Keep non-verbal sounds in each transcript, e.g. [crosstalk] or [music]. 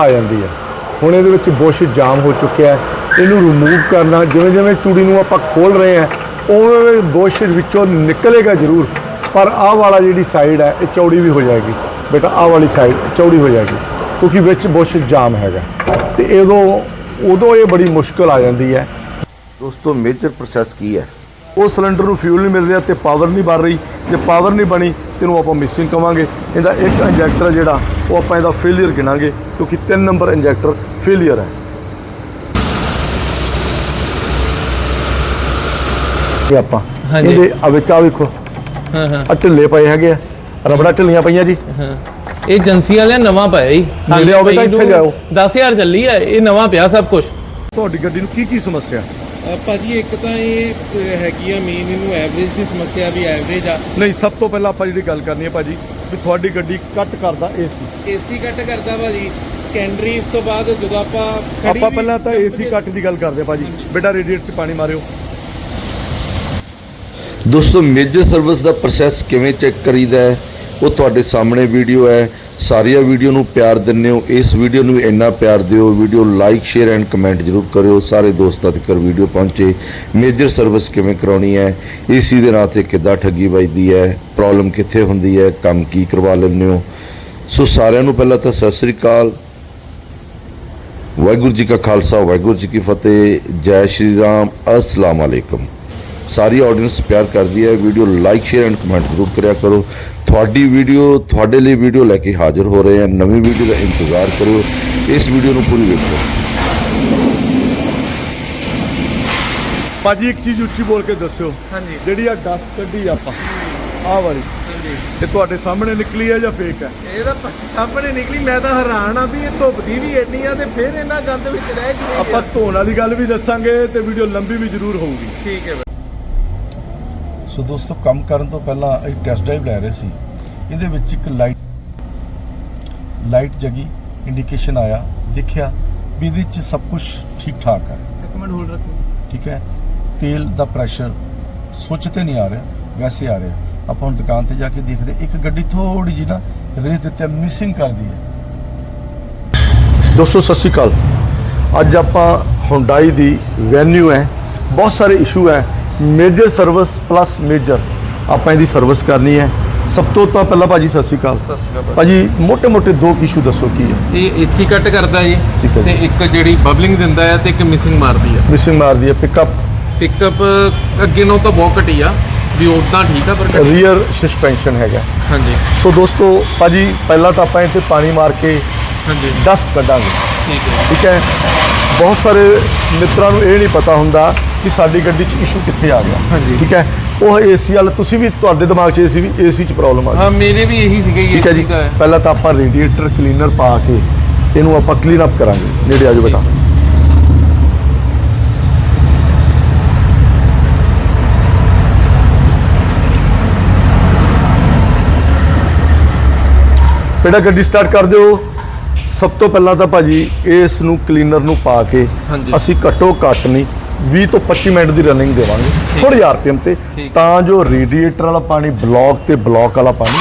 ਆ ਜਾਂਦੀ ਹੈ। ਹੁਣ ਇਹਦੇ ਵਿੱਚ ਬੁਸ਼ ਜਾਮ ਹੋ ਚੁੱਕਿਆ ਹੈ। ਇਹਨੂੰ ਰਿਮੂਵ ਕਰਨਾ ਜਿਵੇਂ ਜਿਵੇਂ ਚੂੜੀ ਨੂੰ ਆਪਾਂ ਖੋਲ ਰਹੇ ਹਾਂ ਉਵੇਂ ਬੁਸ਼ ਵਿੱਚੋਂ ਨਿਕਲੇਗਾ ਜ਼ਰੂਰ। ਪਰ ਆਹ ਵਾਲਾ ਜਿਹੜੀ ਸਾਈਡ ਹੈ, ਇਹ ਚੌੜੀ ਵੀ ਹੋ ਜਾਏਗੀ। ਬੇਟਾ, ਆਹ ਵਾਲੀ ਸਾਈਡ ਚੌੜੀ ਹੋ ਜਾਏਗੀ, ਕਿਉਂਕਿ ਵਿੱਚ ਬੁਸ਼ ਜਾਮ ਹੈਗਾ। ਤੇ ਉਦੋਂ ਉਦੋਂ ਇਹ ਬੜੀ ਮੁਸ਼ਕਲ ਆ ਜਾਂਦੀ ਹੈ। ਦੋਸਤੋ ਮੇਜਰ ਪ੍ਰੋਸੈਸ ਕੀ ਹੈ? ਉਹ ਸਿਲੰਡਰ ਨੂੰ ਫਿਊਲ ਨਹੀਂ ਮਿਲ ਰਿਹਾ ਤੇ ਪਾਵਰ ਨਹੀਂ ਬਣ ਰਹੀ। ਜੇ ਪਾਵਰ ਨਹੀਂ ਬਣੀ ਤੈਨੂੰ ਆਪਾਂ ਮਿਸਿੰਗ ਕਵਾਂਗੇ। ਇਹਦਾ ਇੱਕ ਇੰਜੈਕਟਰ ਜਿਹੜਾ ਉਹ ਆਪਾਂ ਇਹਦਾ ਫੇਲਿਅਰ ਗਿਣਾਂਗੇ ਕਿਉਂਕਿ 3 ਨੰਬਰ ਇੰਜੈਕਟਰ ਫੇਲਿਅਰ ਹੈ। ਇਹ ਆਪਾਂ ਹਾਂਜੀ। ਇਹਦੇ ਆ ਵਿੱਚ ਆ ਵੇਖੋ। ਹਾਂ ਹਾਂ। ਆ ਢਿੱਲੇ ਪਏ ਹੈਗੇ ਆ। ਰਬੜਾ ਢਿੱਲੀਆਂ ਪਈਆਂ ਜੀ। ਹਾਂ। ਇਹ ਏਜੰਸੀ ਵਾਲਿਆਂ ਨਵਾਂ ਪਾਇਆ ਜੀ। ਨੇੜੇ ਆਓ ਬੇਟਾ, ਇੱਥੇ ਜਾਓ। 10000 ਚੱਲੀ ਆ ਇਹ ਨਵਾਂ ਪਿਆ ਸਭ ਕੁਝ ਤੁਹਾਡੀ ਗੱਡੀ ਨੂੰ ਕੀ ਕੀ ਸਮੱਸਿਆ? ਭਾਜੀ ਇੱਕ ਤਾਂ ਇਹ ਹੈਗੀ ਆ ਮੇਨ ਇਹਨੂੰ ਐਵਰੇਜ ਦੀ ਸਮੱਸਿਆ ਵੀ ਐਵਰੇਜ ਆ। ਨਹੀਂ ਸਭ ਤੋਂ ਪਹਿਲਾਂ ਆਪਾਂ ਜਿਹੜੀ ਗੱਲ ਕਰਨੀ ਹੈ ਭਾਜੀ ਵੀ ਤੁਹਾਡੀ ਗੱਡੀ ਕੱਟ ਕਰਦਾ ਏਸੀ ਏਸੀ ਕੱਟ ਕਰਦਾ ਭਾਜੀ। ਸੈਕੰਡਰੀ ਇਸ ਤੋਂ ਬਾਅਦ ਜਦੋਂ ਆਪਾਂ ਆਪਾਂ ਪਹਿਲਾਂ ਤਾਂ ਏਸੀ ਕੱਟ ਦੀ ਗੱਲ ਕਰਦੇ ਭਾਜੀ। ਬੇਟਾ ਰੇਡੀਏਟਰ 'ਚ ਪਾਣੀ ਮਾਰਿਓ। ਦੋਸਤੋ ਮੇਜਰ ਸਰਵਿਸ ਦਾ ਪ੍ਰੋਸੈਸ ਕਿਵੇਂ ਚੈੱਕ ਕਰੀਦਾ ਹੈ ਉਹ ਤੁਹਾਡੇ ਸਾਹਮਣੇ ਵੀਡੀਓ ਹੈ। ਸਾਰੀਆਂ ਵੀਡੀਓ ਨੂੰ ਪਿਆਰ ਦਿੰਦੇ ਹੋ। ਇਸ ਵੀਡੀਓ ਨੂੰ ਵੀ ਇੰਨਾ ਪਿਆਰ ਦਿਓ। Video like share and comment ਜ਼ਰੂਰ ਕਰਿਓ। ਸਾਰੇ ਦੋਸਤਾਂ ਤੱਕ ਵੀਡੀਓ ਪਹੁੰਚੇ। ਮੇਜਰ ਸਰਵਿਸ ਕਿਵੇਂ ਕਰਾਉਣੀ ਹੈ? ਏਸੀ ਦੇ ਨਾਂ ਤੇ ਕਿੱਦਾਂ ਠੱਗੀ ਵੱਜਦੀ ਹੈ? ਪ੍ਰੋਬਲਮ ਕਿੱਥੇ ਹੁੰਦੀ ਹੈ? ਕੰਮ ਕੀ ਕਰਵਾ ਲੈਂਦੇ ਹੋ? ਸੋ ਸਾਰਿਆਂ ਨੂੰ ਪਹਿਲਾਂ ਤਾਂ ਸਤਿ ਸ੍ਰੀ ਅਕਾਲ। ਵਾਹਿਗੁਰੂ ਜੀ ਕਾ ਖਾਲਸਾ, ਵਾਹਿਗੁਰੂ ਜੀ ਕੀ ਫਤਿਹ। ਜੈ ਸ਼੍ਰੀ ਰਾਮ। ਅਸਲਾਮ ਅਲੈਕਮ। ਸਾਰੀ ਆਡੀਅנס ਪਿਆਰ ਕਰਦੀ ਹੈ। Video like share and comment ਜ਼ਰੂਰ ਕਰਿਆ ਕਰੋ। ਤੁਹਾਡੀ ਵੀਡੀਓ ਤੁਹਾਡੇ ਲਈ ਵੀਡੀਓ ਲੈ ਕੇ ਹਾਜ਼ਰ ਹੋ ਰਹੇ ਹਾਂ। ਨਵੀਂ ਵੀਡੀਓ ਦਾ ਇੰਤਜ਼ਾਰ ਕਰੋ ਇਸ ਵੀਡੀਓ ਨੂੰ ਪੂਰੀ ਵੇਖੋ। ਭਾਜੀ ਇੱਕ ਚੀਜ਼ ਉੱਚੀ ਬੋਲ ਕੇ ਦੱਸਿਓ। ਹਾਂਜੀ। ਜਿਹੜੀ ਆ ਡਸਟ ਕੱਢੀ ਆਪਾਂ। ਆਹ ਵਾਲੀ। ਹਾਂਜੀ। ਇਹ ਤੁਹਾਡੇ ਸਾਹਮਣੇ ਨਿਕਲੀ ਹੈ ਜਾਂ ਫੇਕ ਹੈ? ਇਹ ਤਾਂ ਸਾਹਮਣੇ ਨਿਕਲੀ। ਮੈਂ ਤਾਂ ਹੈਰਾਨ ਆ ਵੀ ਇਹ ਧੁੱਪਦੀ ਵੀ ਇੰਨੀ ਆ ਤੇ ਫਿਰ ਇਹਨਾਂ ਗੰਦ ਵਿੱਚ ਰਹਿ ਕਿਵੇਂ ਆਪਾਂ ਧੋਣ ਵਾਲੀ ਗੱਲ ਵੀ ਦੱਸਾਂਗੇ ਤੇ ਵੀਡੀਓ ਲੰਬੀ ਵੀ ਜ਼ਰੂਰ ਹੋਊਗੀ। ਠੀਕ ਹੈ। ਸੋ ਦੋਸਤੋ ਕੰਮ ਕਰਨ ਤੋਂ ਪਹਿਲਾਂ ਅਸੀਂ ਟੈਸਟ ਡਰਾਈਵ ਲੈ ਰਹੇ ਸੀ। ਇਹਦੇ ਵਿੱਚ ਇੱਕ ਲਾਈਟ ਲਾਈਟ ਜਗੀ ਇੰਡੀਕੇਸ਼ਨ ਆਇਆ ਦੇਖਿਆ ਵੀ ਇਹਦੇ ਵਿੱਚ ਸਭ ਕੁਝ ਠੀਕ ਠਾਕ ਹੈ ਇੱਕ ਮਿੰਟ ਹੋਲਡ ਰੱਖੋ ਠੀਕ ਹੈ? ਤੇਲ ਦਾ ਪ੍ਰੈਸ਼ਰ ਸੁੱਚ ਤੇ ਨਹੀਂ ਆ ਰਿਹਾ ਵੈਸੇ ਆ ਰਿਹਾ। ਆਪਾਂ ਹੁਣ ਦੁਕਾਨ ਤੇ ਜਾ ਕੇ ਦੇਖਦੇ ਇੱਕ ਗੱਡੀ ਥੋੜੀ ਜਿਹੀ ਨਾ ਰੇਸ ਦਿੱਤੇ ਮਿਸਿੰਗ ਕਰਦੀ ਹੈ। ਦੋਸਤੋ ਸਤਿ ਸ਼੍ਰੀ ਅਕਾਲ। ਅੱਜ ਆਪਾਂ ਹੁੰਡਾਈ ਦੀ ਵੈਨਿਊ ਹੈ। ਬਹੁਤ ਸਾਰੇ ਇਸ਼ੂ ਹੈ। Major service plus major. ਆਪਾਂ ਇਹਦੀ ਸਰਵਿਸ ਕਰਨੀ ਹੈ। ਸਭ ਤੋਂ ਤਾਂ ਪਹਿਲਾਂ ਭਾਜੀ ਸਤਿ ਸ਼੍ਰੀ ਅਕਾਲ। ਸਤਿ ਸ਼੍ਰੀ ਅਕਾਲ ਭਾਜੀ। ਮੋਟੇ ਮੋਟੇ ਦੋ ਇਸ਼ੂ ਦੱਸੋ ਕੀ ਹੈ। ਇਹ ਏਸੀ ਕੱਟ ਕਰਦਾ ਜੀ। ਠੀਕ ਹੈ ਤੇ ਇੱਕ ਜਿਹੜੀ ਬਬਲਿੰਗ ਦਿੰਦਾ ਹੈ ਤੇ ਇੱਕ ਮਿਸਿੰਗ ਮਾਰਦੀ ਹੈ। ਮਿਸਿੰਗ ਮਾਰਦੀ ਹੈ ਪਿਕਅਪ ਪਿਕਅਪ ਅੱਗੇ ਨੂੰ ਤਾਂ ਬਹੁਤ ਘਟੀ ਆ ਵੀ ਉਦਾਂ ਠੀਕ ਆ ਪਰ ਰੀਅਰ ਸਸਪੈਂਸ਼ਨ ਹੈਗਾ। ਹਾਂਜੀ। ਸੋ ਦੋਸਤੋ ਭਾਜੀ ਪਹਿਲਾਂ ਤਾਂ ਆਪਾਂ ਇੱਥੇ ਪਾਣੀ ਮਾਰ ਕੇ ਹਾਂਜੀ। 10 ਕੱਢਾਂਗੇ। ਠੀਕ ਹੈ ਠੀਕ ਹੈ? ਬਹੁਤ ਸਾਰੇ ਮਿੱਤਰਾਂ ਨੂੰ ਇਹ ਨਹੀਂ ਪਤਾ ਹੁੰਦਾ ਕਿ ਸਾਡੀ ਗੱਡੀ 'ਚ ਇਸ਼ੂ ਕਿੱਥੇ ਆ ਗਿਆ। ਹਾਂਜੀ। ਠੀਕ ਹੈ? ਉਹ ਏਸੀ ਵਾਲਾ ਤੁਸੀਂ ਵੀ ਤੁਹਾਡੇ ਦਿਮਾਗ 'ਚ ਏਸੀ ਵੀ ਏਸੀ 'ਚ ਪ੍ਰੋਬਲਮ ਆ ਗਈ ਹਾਂ ਮੇਰੇ ਵੀ ਇਹੀ ਸੀਗਾ ਠੀਕ ਹੈ ਜੀ? ਦਾ ਪਹਿਲਾਂ ਤਾਂ ਆਪਾਂ ਰੇਡੀਏਟਰ ਕਲੀਨਰ ਪਾ ਕੇ ਇਹਨੂੰ ਆਪਾਂ ਕਲੀਨ ਅਪ ਕਰਾਂਗੇ ਨੇੜੇ ਆ ਜਾਓ ਬੇਟਾ। ਬੇਟਾ ਗੱਡੀ ਸਟਾਰਟ ਕਰ ਦਿਓ। ਸਭ ਤੋਂ ਪਹਿਲਾਂ ਤਾਂ ਭਾਜੀ ਇਸ ਨੂੰ ਕਲੀਨਰ ਨੂੰ ਪਾ ਕੇ ਹਾਂਜੀ। ਅਸੀਂ ਘੱਟੋ ਘੱਟ ਨਹੀਂ 20 ਤੋਂ 25 ਮਿੰਟ ਦੀ ਰਨਿੰਗ ਦੇਵਾਂਗੇ। ਥੋੜੇ ਆਰਪੀਐਮ ਤੇ। ਤਾਂ ਜੋ ਰੇਡੀਏਟਰ ਵਾਲਾ ਪਾਣੀ ਬਲੌਕ ਤੇ ਬਲੌਕ ਵਾਲਾ ਪਾਣੀ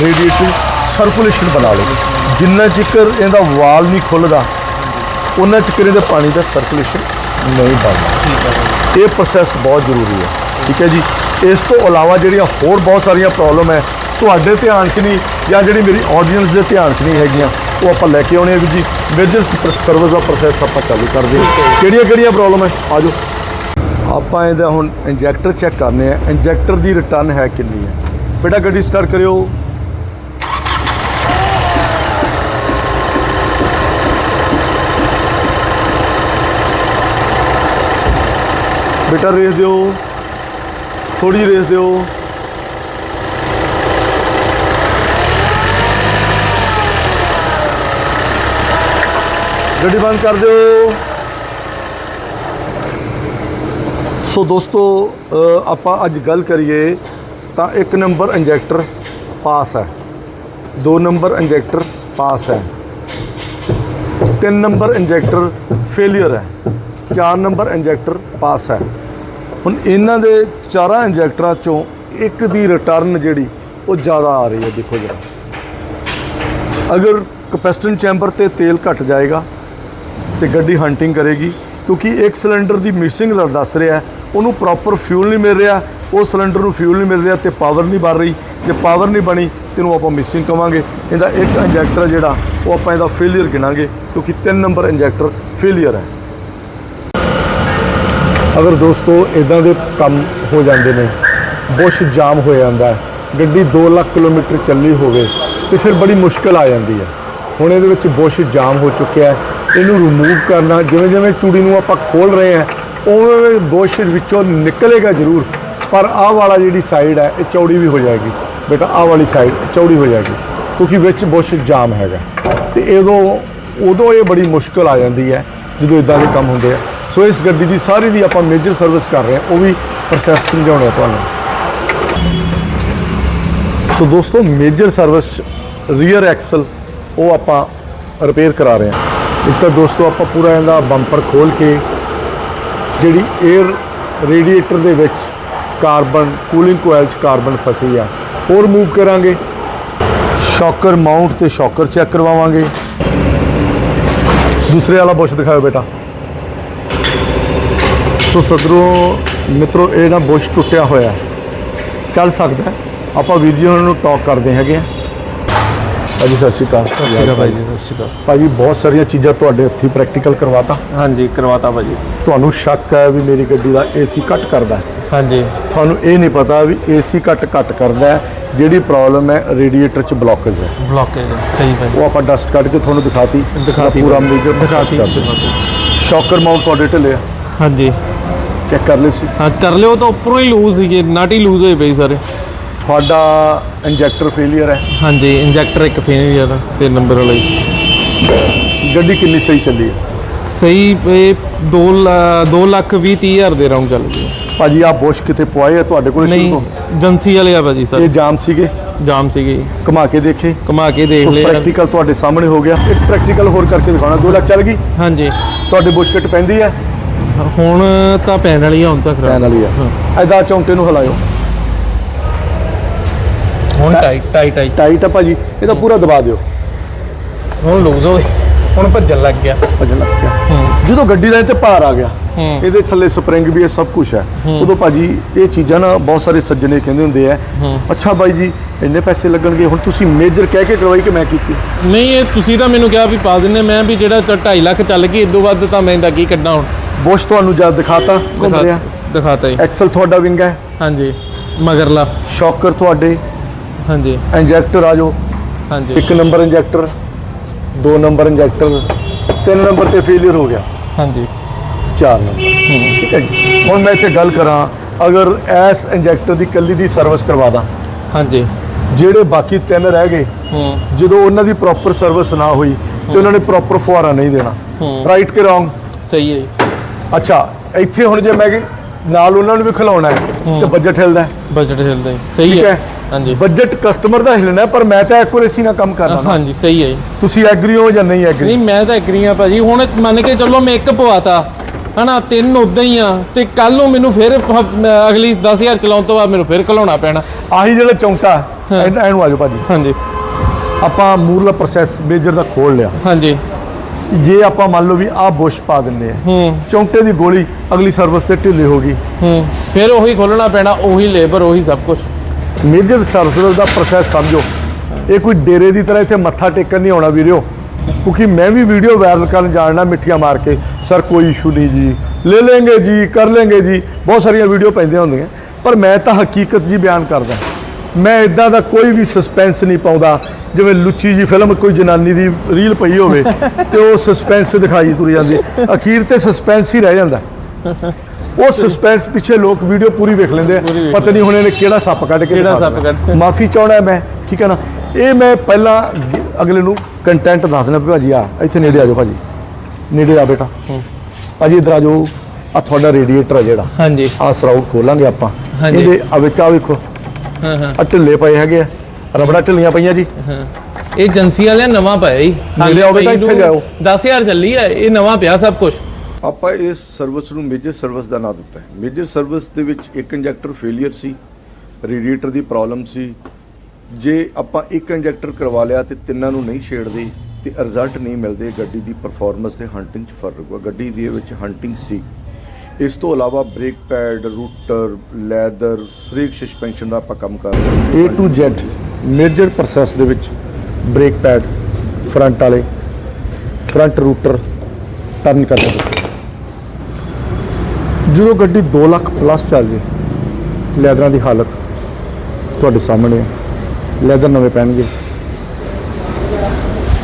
ਰੇਡੀਏਟਰ ਸਰਕੂਲੇਸ਼ਨ ਬਣਾ ਲਵੇ ਜਿੰਨਾ ਚਿਕਰ ਇਹਦਾ ਵਾਲ ਨਹੀਂ ਖੁੱਲਦਾ ਉਹਨਾਂ ਚਿਕਰ ਇਹਦੇ ਪਾਣੀ ਦਾ ਸਰਕੂਲੇਸ਼ਨ ਨਹੀਂ ਬਣਦਾ। ਇਹ ਪ੍ਰੋਸੈਸ ਬਹੁਤ ਜ਼ਰੂਰੀ ਹੈ। ਠੀਕ ਹੈ ਜੀ? ਇਸ ਤੋਂ ਇਲਾਵਾ ਜਿਹੜੀਆਂ ਹੋਰ ਬਹੁਤ ਸਾਰੀਆਂ ਪ੍ਰੋਬਲਮ ਹੈ ਤੁਹਾਡੇ ਧਿਆਨ 'ਚ ਨਹੀਂ ਜਾਂ ਜਿਹੜੀ ਮੇਰੀ ਆਡੀਅנס ਦੇ ਧਿਆਨ 'ਚ ਨਹੀਂ ਹੈਗੀਆਂ ਉਹ ਆਪਾਂ ਲੈ ਕੇ ਆਉਣੇ ਆ ਵੀ ਜੀ ਮੇਜਰ ਸਰਵਿਸ ਦਾ ਪ੍ਰੋਸੈਸ ਆਪਾਂ ਚਾਲੂ ਕਰਦੇ ਹਾਂ ਕਿਹੜੀਆਂ ਕਿਹੜੀਆਂ ਪ੍ਰੋਬਲਮ ਹੈ? ਆਜੋ। ਆਪਾਂ ਇਹਦਾ ਹੁਣ ਇੰਜੈਕਟਰ ਚੈੱਕ ਕਰਨੇ ਆ। ਇੰਜੈਕਟਰ ਦੀ ਰਿਟਰਨ ਹੈ ਕਿੰਨੀ ਹੈ? ਬੇਟਾ ਗੱਡੀ ਸਟਾਰਟ ਕਰਿਓ। ਬੇਟਾ ਰੇਸ ਦਿਓ। ਥੋੜੀ ਰੇਸ ਦਿਓ। ਗੱਡੀ ਬੰਦ ਕਰ ਦਿਓ। ਸੋ ਦੋਸਤੋ ਆਪਾਂ ਅੱਜ ਗੱਲ ਕਰੀਏ ਤਾਂ ਇੱਕ ਨੰਬਰ ਇੰਜੈਕਟਰ ਪਾਸ ਹੈ। ਦੋ ਨੰਬਰ ਇੰਜੈਕਟਰ ਪਾਸ ਹੈ। ਤਿੰਨ ਨੰਬਰ ਇੰਜੈਕਟਰ ਫੇਲਿਅਰ ਹੈ। ਚਾਰ ਨੰਬਰ ਇੰਜੈਕਟਰ ਪਾਸ ਹੈ। ਹੁਣ ਇਹਨਾਂ ਦੇ ਚਾਰਾਂ ਇੰਜੈਕਟਰਾਂ ਚੋਂ ਇੱਕ ਦੀ ਰਿਟਰਨ ਜਿਹੜੀ, ਉਹ ਜ਼ਿਆਦਾ ਆ ਰਹੀ ਹੈ, ਦੇਖੋ ਜਰਾ। ਅਗਰ ਕਪੈਸਿਟਨ ਚੈਂਬਰ ਤੇ ਤੇਲ ਘਟ ਜਾਏਗਾ ਤੇ ਗੱਡੀ ਹੰਟਿੰਗ ਕਰੇਗੀ, ਕਿਉਂਕਿ ਇੱਕ ਸਿਲੰਡਰ ਦੀ ਮਿਸਿੰਗ ਦਾ ਦੱਸ ਰਿਹਾ, ਉਹਨੂੰ ਪ੍ਰੋਪਰ ਫਿਊਲ ਨਹੀਂ ਮਿਲ ਰਿਹਾ, ਉਹ ਸਿਲੰਡਰ ਨੂੰ ਫਿਊਲ ਨਹੀਂ ਮਿਲ ਰਿਹਾ ਤੇ ਪਾਵਰ ਨਹੀਂ ਬਣ ਰਹੀ। ਜੇ ਪਾਵਰ ਨਹੀਂ ਬਣੀ, ਤੇ ਇਹਨੂੰ ਆਪਾਂ ਮਿਸਿੰਗ ਕਵਾਂਗੇ। ਇਹਦਾ ਇੱਕ ਇੰਜੈਕਟਰ ਜਿਹੜਾ, ਉਹ ਆਪਾਂ ਇਹਦਾ ਫੇਲਿਅਰ ਗਿਣਾਂਗੇ, ਕਿਉਂਕਿ 3 ਨੰਬਰ ਇੰਜੈਕਟਰ ਫੇਲਿਅਰ ਹੈ। ਅਗਰ ਦੋਸਤੋ ਇਦਾਂ ਦੇ ਕੰਮ ਹੋ ਜਾਂਦੇ ਨੇ, ਬੁਸ਼ ਜਾਮ ਹੋ ਜਾਂਦਾ ਹੈ, ਗੱਡੀ 2 ਲੱਖ ਕਿਲੋਮੀਟਰ ਚੱਲੀ ਹੋਵੇ, ਤੇ ਫਿਰ ਬੜੀ ਮੁਸ਼ਕਲ ਆ ਜਾਂਦੀ ਹੈ। ਹੁਣ ਇਹਦੇ ਵਿੱਚ ਬੁਸ਼ ਜਾਮ ਹੋ ਚੁੱਕਿਆ ਹੈ ਇਹਨੂੰ ਰਿਮੂਵ ਕਰਨਾ, ਜਿਵੇਂ ਜਿਵੇਂ ਚੂੜੀ ਨੂੰ ਆਪਾਂ ਖੋਲ ਰਹੇ ਹਾਂ, ਉਵੇਂ ਉਵੇਂ ਵਿੱਚੋਂ ਨਿਕਲੇਗਾ ਜ਼ਰੂਰ। ਪਰ ਆਹ ਵਾਲਾ ਜਿਹੜੀ ਸਾਈਡ ਹੈ, ਇਹ ਚੌੜੀ ਵੀ ਹੋ ਜਾਏਗੀ। ਬੇਟਾ, ਆਹ ਵਾਲੀ ਸਾਈਡ ਚੌੜੀ ਹੋ ਜਾਏਗੀ, ਕਿਉਂਕਿ ਵਿੱਚ ਬੁਸ਼ ਜਾਮ ਹੈਗਾ। ਤੇ ਉਦੋਂ ਉਦੋਂ ਇਹ ਬੜੀ ਮੁਸ਼ਕਲ ਆ ਜਾਂਦੀ ਹੈ, ਜਦੋਂ ਇਦਾਂ ਦੇ ਕੰਮ ਹੁੰਦੇ ਆ। ਸੋ ਇਸ ਗੱਡੀ ਦੀ ਸਾਰੀ ਦੀ ਆਪਾਂ ਮੇਜਰ ਸਰਵਿਸ ਕਰ ਰਹੇ ਹਾਂ, ਉਹ ਵੀ ਪ੍ਰੋਸੈਸ ਸਮਝਾਉਣੇ ਆ ਤੁਹਾਨੂੰ। ਸੋ ਦੋਸਤੋ ਮੇਜਰ ਸਰਵਿਸ ਰੀਅਰ ਐਕਸਲ ਉਹ ਆਪਾਂ ਰਿਪੇਅਰ ਕਰਾ ਰਹੇ ਹਾਂ। ਇੱਕ ਤਾਂ ਦੋਸਤੋ ਆਪਾਂ ਪੂਰਾ ਇਹਦਾ ਬੰਪਰ ਖੋਲ ਕੇ ਜਿਹੜੀ 에ਅਰ ਰੇਡੀਏਟਰ ਦੇ ਵਿੱਚ ਕਾਰਬਨ ਕੂਲਿੰਗ ਕੋਇਲ 'ਚ ਕਾਰਬਨ ਫਸੀ ਆ। ਉਹ ਰਿਮੂਵ ਕਰਾਂਗੇ। ਸ਼ੌਕਰ ਮਾਊਂਟ ਤੇ ਸ਼ੌਕਰ ਚੈੱਕ ਕਰਵਾਵਾਂਗੇ। ਦੂਸਰੇ ਵਾਲਾ ਬੁਸ਼ ਦਿਖਾਓ ਬੇਟਾ। ਸੋ ਸਦਰੋਂ ਮਿੱਤਰੋ, ਇਹ ਨਾ ਬੁਸ਼ ਟੁੱਟਿਆ ਹੋਇਆ। ਚੱਲ ਸਕਦਾ ਆਪਾਂ ਵੀਡੀਓ ਉਹਨਾਂ ਨੂੰ ਟਾਕ ਕਰਦੇ ਹੈਗੇ ਆ। ਭਾਜੀ ਸਤਿ ਸ਼੍ਰੀ ਅਕਾਲ। ਸਤਿ ਸ਼੍ਰੀ ਅਕਾਲ ਭਾਈ ਜੀ ਸਤਿ ਸ਼੍ਰੀ ਅਕਾਲ। ਭਾਜੀ ਬਹੁਤ ਸਾਰੀਆਂ ਚੀਜ਼ਾਂ ਤੁਹਾਡੇ ਹੱਥੀਂ ਪ੍ਰੈਕਟੀਕਲ ਕਰਵਾਤਾ। ਹਾਂਜੀ ਕਰਵਾਤਾ ਭਾਜੀ ਤੁਹਾਨੂੰ ਸ਼ੱਕ ਹੈ ਵੀ ਮੇਰੀ ਗੱਡੀ ਦਾ ਏਸੀ ਕੱਟ ਕਰਦਾ ਹੈ? ਹਾਂਜੀ। ਤੁਹਾਨੂੰ ਇਹ ਨਹੀਂ ਪਤਾ ਵੀ ਏਸੀ ਕੱਟ ਕੱਟ ਕਰਦਾ ਹੈ ਜਿਹੜੀ ਪ੍ਰੋਬਲਮ ਹੈ ਰੇਡੀਏਟਰ 'ਚ ਬਲੌਕੇਜ ਹੈ। ਬਲੌਕੇਜ ਸਹੀ ਭਾਜੀ ਉਹ ਆਪਾਂ ਡਸਟ ਕੱਢ ਕੇ ਤੁਹਾਨੂੰ ਦਿਖਾਤੀ ਦਿਖਾਤੀ ਪੂਰਾ। ਮੇਜਰ ਦਿਖਾਤੀ ਸ਼ੌਕਰ ਮਾਊਂਟ ਤੁਹਾਡੇ ਢਿੱਲੇ ਹਾਂਜੀ। ਚੈੱਕ ਕਰ ਲਿਓ ਸੀ। ਹਾਂ ਕਰ ਲਿਓ ਤਾਂ ਉੱਪਰੋਂ ਹੀ ਲੂਜ਼ ਸੀਗੇ ਨਟ ਹੀ ਲੂਜ਼ ਹੋਏ ਪਈ ਸਾਰੇ। ਤੁਹਾਡਾ ਇੰਜੈਕਟਰ ਫੇਲਿਅਰ ਹੈ? ਹਾਂਜੀ ਇੰਜੈਕਟਰ ਇੱਕ ਫੇਲਿਅਰ ਤੇ ਨੰਬਰ ਵਾਲਾ ਹੀ। ਗੱਡੀ ਕਿੰਨੀ ਸਹੀ ਚੱਲੀ ਹੈ? ਸਹੀ ਇਹ 2 2 ਲੱਖ 20 30 ਹਜ਼ਾਰ ਦੇ ਰਾਉਂਡ ਚੱਲ ਗਈ ਭਾਜੀ ਆ ਬੁਸ਼ ਕਿਤੇ ਪਵਾਏ ਆ ਤੁਹਾਡੇ ਕੋਲ ਸ਼ੁਰੂ ਨਹੀਂ ਏਜੰਸੀ ਵਾਲੇ ਆ ਭਾਜੀ ਸਰ। ਇਹ ਜਾਮ ਸੀਗੇ? ਜਾਮ ਸੀਗੇ। ਘੁਮਾ ਕੇ ਦੇਖੇ? ਘੁਮਾ ਕੇ ਦੇਖ ਲਿਆ ਪ੍ਰੈਕਟੀਕਲ ਤੁਹਾਡੇ ਸਾਹਮਣੇ ਹੋ ਗਿਆ। ਇੱਕ ਪ੍ਰੈਕਟੀਕਲ ਹੋਰ ਕਰਕੇ ਦਿਖਾਉਣਾ 2 ਲੱਖ ਚੱਲ ਗਈ? ਹਾਂਜੀ। ਤੁਹਾਡੇ ਬੁਸ਼ ਕਿਟ ਪੈਂਦੀ ਹੈ? ਹੁਣ ਤਾਂ ਪੈਣ ਵਾਲੀ ਆ ਹੁਣ ਤਾਂ ਪੈਣ ਖਰਾਬ ਵਾਲੀ ਆ। ਐਦਾ ਚੌਂਕੇ ਨੂੰ ਹਿਲਾਇਓ। ਹੁਣ ਟਾਈਟ ਟਾਈਟ ਟਾਈਟ ਟਾਈਟ ਆ ਭਾਜੀ ਇਹਦਾ ਪੂਰਾ ਦਬਾ ਦਿਓ। ਹੁਣ ਲੂਜ਼ ਹੋ ਗਈ ਹੁਣ ਭੱਜਣ ਲੱਗ ਗਿਆ। ਭੱਜਣ ਲੱਗ ਗਿਆ। ਜਦੋਂ ਗੱਡੀ ਦਾ ਇਹ ਤੇ ਭਾਰ ਆ ਗਿਆ। ਇਹਦੇ ਥੱਲੇ ਸਪਰਿੰਗ ਵੀ ਹੈ ਸਭ ਕੁਝ ਹੈ। ਉਦੋਂ ਭਾਜੀ ਇਹ ਚੀਜ਼ਾਂ ਨਾ ਬਹੁਤ ਸਾਰੇ ਸੱਜਣੇ ਕਹਿੰਦੇ ਹੁੰਦੇ ਆ ਅੱਛਾ ਬਾਈ ਜੀ ਇੰਨੇ ਪੈਸੇ ਲੱਗਣਗੇ ਹੁਣ ਤੁਸੀਂ ਮੇਜਰ ਕਹਿ ਕੇ ਕਰਵਾਈ ਕਿ ਮੈਂ ਕੀਤੀ? ਨਹੀਂ ਇਹ ਤੁਸੀਂ ਤਾਂ ਮੈਨੂੰ ਕਿਹਾ ਵੀ ਪਾ ਦਿੰਨੇ ਮੈਂ ਵੀ ਜਿਹੜਾ 2.5 ਲੱਖ ਚੱਲ ਗਈ ਇਦੋਂ ਵੱਧ ਤਾਂ ਮੈਂ ਇਹਦਾ ਕੀ ਕੱਢਾਂ ਹੁਣ? ਬੁਸ਼ ਤੁਹਾਨੂੰ ਜਦ ਦਿਖਾਤਾ ਘੁੰਮ ਦਿਖਾ- ਰਿਹਾ? ਦਿਖਾਤਾ ਐਕਸਲ ਤੁਹਾਡਾ ਵਿੰਗ ਹੈ। ਹਾਂਜੀ ਮਗਰਲਾ। ਸ਼ੌਕਰ ਤੁਹਾਡੇ। ਹਾਂਜੀ। ਇੰਜੈਕਟਰ ਆ ਜਾਓ। ਹਾਂਜੀ। ਇੱਕ ਨੰਬਰ ਇੰਜੈਕਟਰ ਦੋ ਨੰਬਰ ਇੰਜੈਕਟਰ ਤਿੰਨ ਨੰਬਰ ਤੇ ਫੇਲਿਅਰ ਹੋ ਗਿਆ। ਹਾਂਜੀ। ਚਾਰ ਨੰਬਰ ਠੀਕ ਹੈ ਜੀ। ਹੁਣ ਮੈਂ ਇੱਥੇ ਗੱਲ ਕਰਾਂ ਅਗਰ ਐਸ ਇੰਜੈਕਟਰ ਦੀ ਕੱਲੀ ਦੀ ਸਰਵਿਸ ਕਰਵਾ ਦਾਂ। ਹਾਂਜੀ। ਜਿਹੜੇ ਬਾਕੀ ਤਿੰਨ ਰਹਿ ਗਏ ਹੂੰ। ਜਦੋਂ ਉਹਨਾਂ ਦੀ ਪ੍ਰੋਪਰ ਸਰਵਿਸ ਨਾ ਹੋਈ ਤੇ ਉਹਨਾਂ ਨੇ ਪ੍ਰੋਪਰ ਫੁਹਾਰਾ ਨਹੀਂ ਦੇਣਾ। ਰਾਈਟ ਕਿ ਰੋਂਗ ਸਹੀ ਹੈ ਜੀ। ਅੱਛਾ ਇੱਥੇ ਹੁਣ ਜੇ ਮੈਂ ਨਾਲ ਉਹਨਾਂ ਨੂੰ ਵੀ ਖਿਲਾਉਣਾ ਹੈ ਤੇ ਬਜਟ ਹਿਲਦਾ ਹੈ। ਬਜਟ ਹਿਲਦਾ ਜੀ ਸਹੀ ਹੈ। ਹਾਂਜੀ। ਬਜਟ ਕਸਟਮਰ ਦਾ ਹਿਲਣਾ ਪਰ ਮੈਂ ਤਾਂ ਐਕੂਰੇਸੀ ਨਾਲ ਕੰਮ ਕਰਨਾ ਨਾ। ਹਾਂਜੀ ਸਹੀ ਹੈ ਜੀ। ਤੁਸੀਂ ਐਗਰੀ ਹੋ ਜਾਂ ਨਹੀਂ ਐਗਰੀ ਨਹੀਂ ਮੈਂ ਤਾਂ ਐਗਰੀ ਆ ਭਾਜੀ। ਹੁਣ ਮੰਨ ਕੇ ਚੱਲੋ ਮੈਂ ਇੱਕ ਪਵਾਤਾ। ਹਨਾ ਤਿੰਨ ਉਦਾਂ ਹੀ ਆ। ਤੇ ਕੱਲ ਨੂੰ ਮੈਨੂੰ ਫਿਰ ਅਗਲੀ 10000 ਚਲਾਉਣ ਤੋਂ ਬਾਅਦ ਮੈਨੂੰ ਫਿਰ ਘਲਾਉਣਾ ਪੈਣਾ। ਆਹੀ ਜਿਹੜਾ ਚੌਂਕਾ ਇਹਨੂੰ ਆਜੋ ਭਾਜੀ। ਹਾਂਜੀ। ਆਪਾਂ ਮੂਰਲਾ ਪ੍ਰੋਸੈਸ ਮੇਜਰ ਦਾ ਖੋਲ ਲਿਆ। ਹਾਂਜੀ। ਜੇ ਆਪਾਂ ਮੰਨ ਲਓ ਵੀ ਆਹ ਬੁਸ਼ ਪਾ ਦਿੰਦੇ ਆ। ਹੂੰ। ਚੌਂਕੇ ਦੀ ਗੋਲੀ ਅਗਲੀ ਸਰਵਿਸ ਤੇ ਢਿੱਲੀ ਹੋ ਗਈ। ਹੂੰ। ਫਿਰ ਉਹੀ ਖੋਲਣਾ ਪੈਣਾ ਉਹੀ ਲੇਬਰ ਉਹੀ ਸਭ ਕੁਝ ਮੇਜਰ ਸਰਵਿਸ ਦਾ ਪ੍ਰੋਸੈਸ ਸਮਝੋ। ਇਹ ਕੋਈ ਡੇਰੇ ਦੀ ਤਰ੍ਹਾਂ ਇੱਥੇ ਮੱਥਾ ਟੇਕਣ ਨਹੀਂ ਆਉਣਾ ਵੀਰਿਓ। ਕਿਉਂਕਿ ਮੈਂ ਵੀ ਵੀਡੀਓ ਵਾਇਰਲ ਕਰਨ ਜਾਣਾ ਮਿੱਠੀਆਂ ਮਾਰ ਕੇ। ਸਰ, ਕੋਈ ਇਸ਼ੂ ਨਹੀਂ ਜੀ। ਲੈ ਲੈਂਗੇ ਜੀ, ਕਰ ਲੈਂਗੇ ਜੀ। ਬਹੁਤ ਸਾਰੀਆਂ ਵੀਡੀਓ ਪੈਂਦੀਆਂ ਹੁੰਦੀਆਂ। ਪਰ ਮੈਂ ਤਾਂ ਹਕੀਕਤ ਜੀ ਬਿਆਨ ਕਰਦਾ। ਮੈਂ ਇਦਾਂ ਦਾ ਕੋਈ ਵੀ ਸਸਪੈਂਸ ਨਹੀਂ ਪਾਉਂਦਾ। ਜਿਵੇਂ ਲੁੱਚੀ ਜੀ ਫਿਲਮ ਕੋਈ ਜਨਾਨੀ ਦੀ ਰੀਲ ਪਈ ਹੋਵੇ ਤੇ ਉਹ ਸਸਪੈਂਸ ਦਿਖਾਈ ਤੁਰ ਜਾਂਦੀ। ਅਖੀਰ ਤੇ ਸਸਪੈਂਸ ਹੀ ਰਹਿ ਜਾਂਦਾ। ਉਹ ਸਸਪੈਂਸ ਪਿੱਛੇ ਲੋਕ ਵੀਡੀਓ ਪੂਰੀ ਵੇਖ ਲੈਂਦੇ ਆ। ਪਤਾ ਨਹੀਂ ਹੁਣ ਇਹਨੇ ਕਿਹੜਾ ਸੱਪ ਕੱਢ ਕੇ ਕਿਹੜਾ ਸੱਪ। ਕੱਢ- ਮਾਫੀ ਚਾਹਣਾ ਮੈਂ ਠੀਕ ਹੈ ਨਾ? ਇਹ ਮੈਂ ਪਹਿਲਾਂ ਅਗਲੇ ਨੂੰ ਕੰਟੈਂਟ ਦੱਸ ਵੀ ਭਾਜੀ ਆ ਇੱਥੇ ਨੇੜੇ ਆ ਜਾਓ ਭਾਜੀ। ਨੇੜੇ ਆ ਬੇਟਾ। ਭਾਜੀ ਇਧਰ ਆ ਜਾਓ। ਆ ਤੁਹਾਡਾ ਰੇਡੀਏਟਰ ਆ ਜਿਹੜਾ। ਹਾਂਜੀ। ਆ ਸਰਾਊਟ ਖੋਲਾਂਗੇ ਆਪਾਂ। ਇਹਦੇ ਆ ਵਿੱਚ ਆ ਵੇਖੋ। ਹਾਂ ਹਾਂ। ਆ ਢਿੱਲੇ ਪਏ ਹੈਗੇ ਆ। ਰਬੜਾ ਢਿੱਲੀਆਂ ਪਈਆਂ ਜੀ। ਹਾਂ। ਇਹ ਏਜੰਸੀ ਵਾਲਿਆਂ ਨਵਾਂ ਪਾਇਆ ਜੀ। ਨੇੜੇ ਆਓ ਬੇਟਾ, ਇੱਥੇ ਜਾਓ। 10000 ਚੱਲੀ ਹੈ ਇਹ ਨਵਾਂ ਪਿਆ ਸਭ ਕੁਝ ਆਪਾਂ ਇਸ ਸਰਵਿਸ ਨੂੰ ਮੇਜਰ ਸਰਵਿਸ ਦਾ ਨਾਮ ਦਿੱਤਾ ਹੈ। ਮੇਜਰ ਸਰਵਿਸ ਦੇ ਵਿੱਚ ਇੱਕ ਇੰਜੈਕਟਰ ਫੇਲਿਅਰ ਸੀ ਰੇਡੀਏਟਰ ਦੀ ਪ੍ਰੋਬਲਮ ਸੀ। ਜੇ ਆਪਾਂ ਇੱਕ ਇੰਜੈਕਟਰ ਕਰਵਾ ਲਿਆ ਤੇ ਤਿੰਨਾਂ ਨੂੰ ਨਹੀਂ ਛੇੜਦੇ ਤੇ ਰਿਜ਼ਲਟ ਨਹੀਂ ਮਿਲਦੇ, ਗੱਡੀ ਦੀ ਪਰਫਾਰਮੈਂਸ ਤੇ ਹੰਟਿੰਗ 'ਚ ਫ਼ਰਕ ਹੋਗਾ ਗੱਡੀ ਦੇ ਵਿੱਚ ਹੰਟਿੰਗ ਸੀ। ਇਸ ਤੋਂ ਇਲਾਵਾ ਬ੍ਰੇਕ ਪੈਡ ਰੂਟਰ ਲੈਦਰ ਸਰੀਕ ਸਸਪੈਂਸ਼ਨ ਦਾ ਆਪਾਂ ਕੰਮ ਕਰ ਰਹੇ ਹਾਂ। A to Z major process ਦੇ ਵਿੱਚ ਬ੍ਰੇਕ ਪੈਡ ਫਰੰਟ ਵਾਲੇ ਫਰੰਟ ਰੂਟਰ ਟਰਨ ਕਰਦੇ ਜਦੋਂ ਗੱਡੀ 2 ਲੱਖ ਪਲੱਸ ਚੱਲ ਜੇ। ਲੈਦਰਾਂ ਦੀ ਹਾਲਤ ਤੁਹਾਡੇ ਸਾਹਮਣੇ ਹੈ ਲੈਦਰ ਨਵੇਂ ਪੈਣਗੇ।